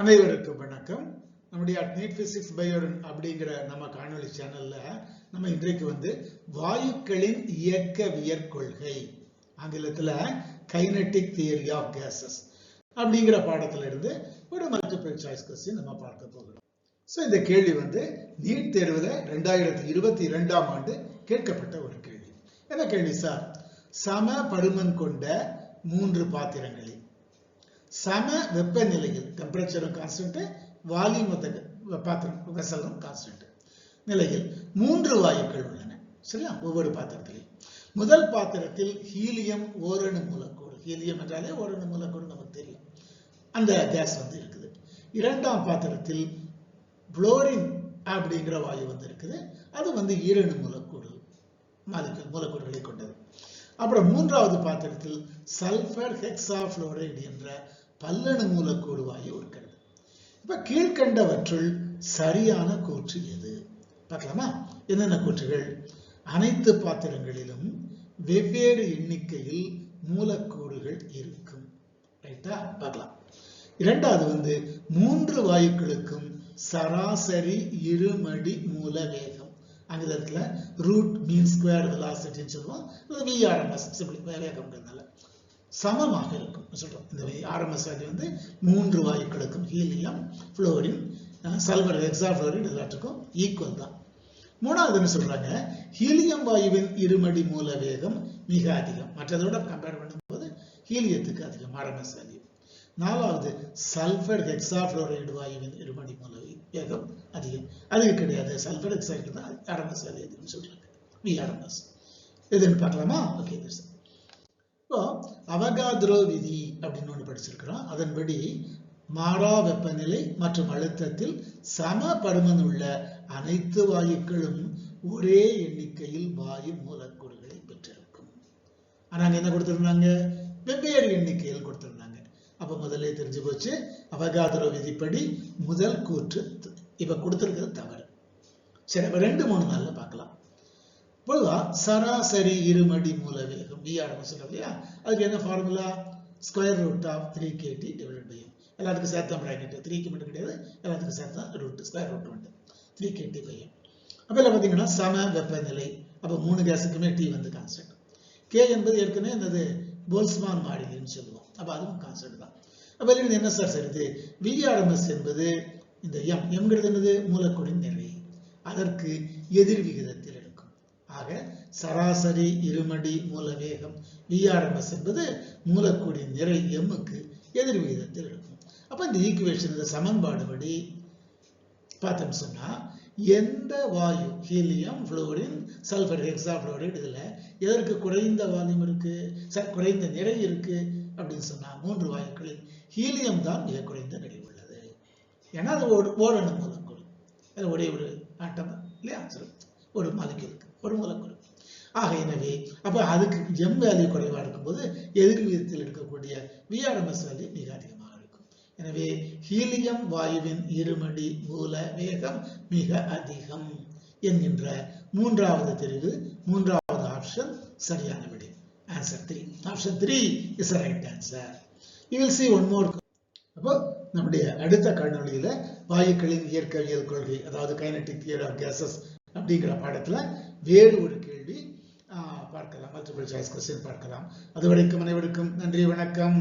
அனைவருக்கும் வணக்கம். நம்முடைய நீட் பிசிக்ஸ் பயோடன் அப்படிங்கிற நம்ம காணொளி சேனல்ல நம்ம இன்றைக்கு வந்து வாயுக்களின் இயக்கவியற் கொள்கை ஆங்கிலத்துல கைனட்டிக் தியரி ஆஃப் கேசஸ் அப்படிங்கிற பாடத்துல இருந்து ஒரு மல்டிபிள் சாய்ஸ் கொஸ்டின் நம்ம பார்க்க போகிறோம். ஸோ இந்த கேள்வி வந்து நீட் தேர்வில் ரெண்டாயிரத்தி இருபத்தி இரண்டாம் ஆண்டு கேட்கப்பட்ட ஒரு கேள்வி. என்ன கேள்வி சார் சம பருமன் கொண்ட மூன்று பாத்திரங்களில் சம வெப்பநிலையில் டெம்பரேச்சரும் கான்ஸ்டன்ட் வால்யூம் பாத்திரம் வெசலும் கான்ஸ்டன்ட் நிலையில் மூன்று வாயுக்கள் உள்ளன. சரியா? ஒவ்வொரு பாத்திரத்திலையும். முதல் பாத்திரத்தில் ஹீலியம் ஓரணு மூலக்கூறு. ஹீலியம் என்றாலே ஓரணு மூலக்கூறு நமக்கு தெரியும். அந்த கேஸ் வந்து இருக்குது. இரண்டாம் பாத்திரத்தில் புளோரின் அப்படிங்கிற வாயு வந்து இருக்குது. அது வந்து ஈரணு மூலக்கூறு மாலிகூல் மூலக்கூறுகளை கொண்டது. அப்புறம் மூன்றாவது பாத்திரத்தில் சல்பர் ஹெக்ஸாஃப்ளோரைடு என்ற பல்லணு மூலக்கூறு வாயு இருக்கிறது இப்ப கீழ்கண்டவற்றுள் சரியான கூற்று எது? பார்க்கலாமா? என்னென்ன கூற்றுகள்? அனைத்து பாத்திரங்களிலும் வெவ்வேறு எண்ணிக்கையில் மூலக்கூறுகள் இருக்கும். ரைட்டா பார்க்கலாம். இரண்டாவது வந்து மூன்று வாயுக்களுக்கும் சராசரி இருமடி மூல வேகம். ஆங்கிலத்துல ரூட் மீன் ஸ்கொயர் வெலாசிட்டின்னு சொல்லுவோம். விஆர்எம்எஸ் சிம்பிளி வேகம்ன்றதுனால சமமாக இருக்கும். சொல்றோம் இந்த ஆர்எம்எஸ் வேல்யூ வந்து மூன்று வாயுக்களுக்கும் ஹீலியம் ஃப்ளோரின் சல்பர் எக்ஸாஃப்ளோரின் எல்லாத்துக்கும் ஈக்குவல் தான். மூணாவது என்ன சொல்றாங்க ஹீலியம் வாயுவின் இருமடி மூல வேகம் மிக அதிகம். மற்றதோட கம்பேர் பண்ணும்போது ஹீலியத்துக்கு அதிகம் ஆர்எம்எஸ் வேல்யூ நாலாவது சல்பர் ஹெக்ஸாஃப்ளோரைடு வாயுவின் இருமடி மூல வேகம் அதிகம். அது கிடையாது. சல்ஃபர் ஹெக்ஸைடு தான் ஆர்எம்எஸ் வேல்யூ அதிகம் சொல்றாங்க. விஆர்எம்எஸ் எதுன்னு பார்க்கலாமா? ஓகே இப்போ அவகாத்ரோ விதி அப்படின்னு ஒன்று படிச்சிருக்கிறோம். அதன்படி மாறா வெப்பநிலை மற்றும் அழுத்தத்தில் சம பருமன் உள்ள அனைத்து வாயுக்களும் ஒரே எண்ணிக்கையில் வாயு மூலக்கூறுகளை பெற்றிருக்கும். ஆனா என்ன கொடுத்துருந்தாங்க? வெவ்வேறு எண்ணிக்கையில் கொடுத்திருந்தாங்க. அப்ப முதல்ல தெரிஞ்சு போச்சு. அவகாதரோ விதிப்படி முதல் கூற்று இப்ப கொடுத்துருக்கிறது தவறு. சரி ரெண்டு மூணு நாள்ல பார்க்கலாம். பொதுவாக சராசரி இருமடி மூல வேகம் விஆர் சொல்றோம் இல்லையா? அதுக்கு என்ன formula square root of three KT divide by எல்லாத்துக்கும் சேர்த்தா ப்ராக்கெட் த்ரீக்கு மட்டும் கிடையாது. எல்லாத்துக்கும் சேர்த்தா ரூட் ஸ்கொயர் ரூட் உண்டு. த்ரீ கேடி பை அப்போ இல்லை பார்த்தீங்கன்னா சம வெப்பநிலை. அப்போ மூணு கேஸுக்குமே டி வந்து கான்ஸ்டன்ட் கே என்பது ஏற்கனவே என்னது? போல்ஸ்மான் மாறிலின்னு சொல்லுவோம். அப்போ அதுவும் கான்ஸ்டன்ட் தான். அப்போ இது என்ன சார் சரிது விஆர்எம்எஸ் என்பது இந்த எம் எம்ங்கிறது என்னது? மூலக்கூறின் நிறை. அதற்கு எதிர் விகிதத்தில் ஆக சராசரி இருமடி மூல வேகம் விஆர்எம்எஸ் என்பது மூலக்கூடிய நிறை எம்முக்கு எதிர் விகிதத்தில் இருக்கும். அப்போ இந்த ஈக்குவேஷன் இந்த சமன்பாடு படி பார்த்தோம் சொன்னால் எந்த வாயு helium fluorine sulphur hexa hexafluoride இதில் எதற்கு குறைந்த வால்யூம் இருக்கு? குறைந்த நிறை இருக்கு? அப்படின்னு சொன்னால் மூன்று வாயுக்களில் ஹீலியம் தான் மிக குறைந்த நிறை உள்ளது. ஏன்னா அது ஒரு ஓரணு மூலக்கூறு. அது ஒரே ஒரு ஆட்டம் இல்லையா? ஒரு மாலிக்யூலுக்கு ஒரு மூலக்கூறு ஆக எனவே அப்ப அதுக்கு எம் வேல்யூ குறைவாக இருக்கும்போது எதிர் விதத்தில் இருக்கக்கூடிய விஆர்எம்எஸ் வேல்யூ மிக அதிகமாக இருக்கும். எனவே ஹீலியம் வாயுவின் இருமடி மூல வேகம் மிக அதிகம் என்கின்ற மூன்றாவது தெரிவு மூன்றாவது ஆப்ஷன் சரியான விடை. Answer three option three is right answer you will see one more அப்போ நம்முடைய அடுத்த காணொலியில வாயுக்களின் இயற்கவியல் கொள்கை அதாவது கைனட்டிக் தியர் ஆஃப் கேசஸ் அப்படிங்கிற பாடத்துல வேறு ஒரு கேள்வி பார்க்கலாம். மல்டிபிள் சாய்ஸ் கொஸ்டின் பார்க்கலாம். அது வரைக்கும் அனைவருக்கும் நன்றி வணக்கம்.